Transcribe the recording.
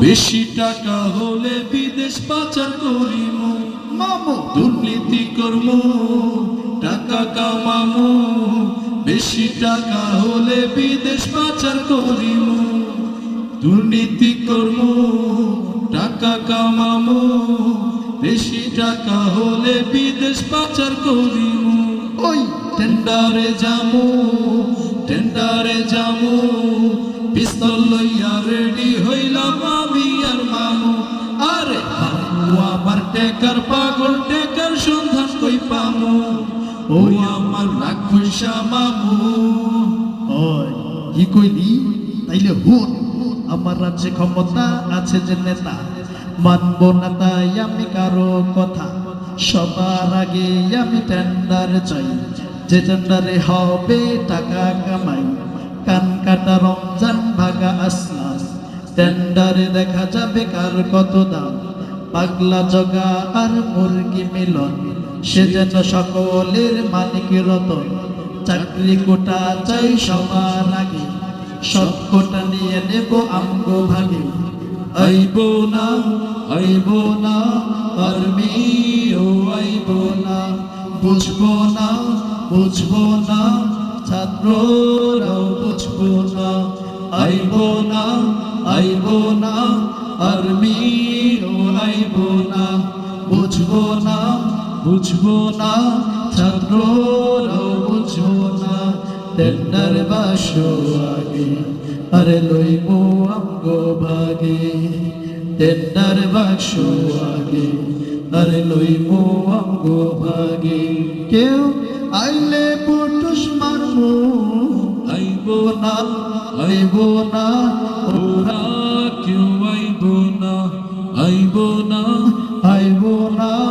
বেশি টাকা হলে বিদেশ পাচার করিম। মামু, দুর্নীতি কর্ম, টাকা কামামু। বেশি টাকা হলে বিদেশ পাচার করিম। দুর্নীতি কর্ম, টাকা কামামু। বেশি টাকা হলে বিদেশ পাচার করিম। ওই টেন্ডারে জামু টেন্ডারে জামু পিস্তল লইয়া রেডি টেকার পাগল, টেকার সন্ধান কই পামু? ওই আমার রাক্ষসা মামু। ওই, কি কইলি? তাইলে হুন, আমার রাজ্যে ক্ষমতা আছে যে নেতা। মানব না তাই আমি কারও কথা। সবার আগে আমি টেন্ডার চাই। যে টেন্ডারে হবে টাকা কামাই। কান কাটা রমজান ভাগা আসলাম টেন্ডারে দেখা যাবে কার কত দাম। পাগলা জগা আর মুরগি মিলন, সে যেন সকলের মালিক রতন। চাকরি কোটা চাই সবার আগে, সব কোটা নিয়ে নেব আমগো ভাগে। আইব না আইব না আর্মি ও আইব না। বুঝব না বুঝব না, ছাত্ররাও বুঝব না। আইব না আইব না আর্মি বুঝব না বুঝব না ছাত্ররাও বুঝব না। টেন্ডার বাসো আগে আরে লইব আমগো ভাগে। টেন্ডার বাসো আগে আরে লইব আমগো ভাগে। কেউ আইলে পুটুস মারমু আইব না আইব না ওরা no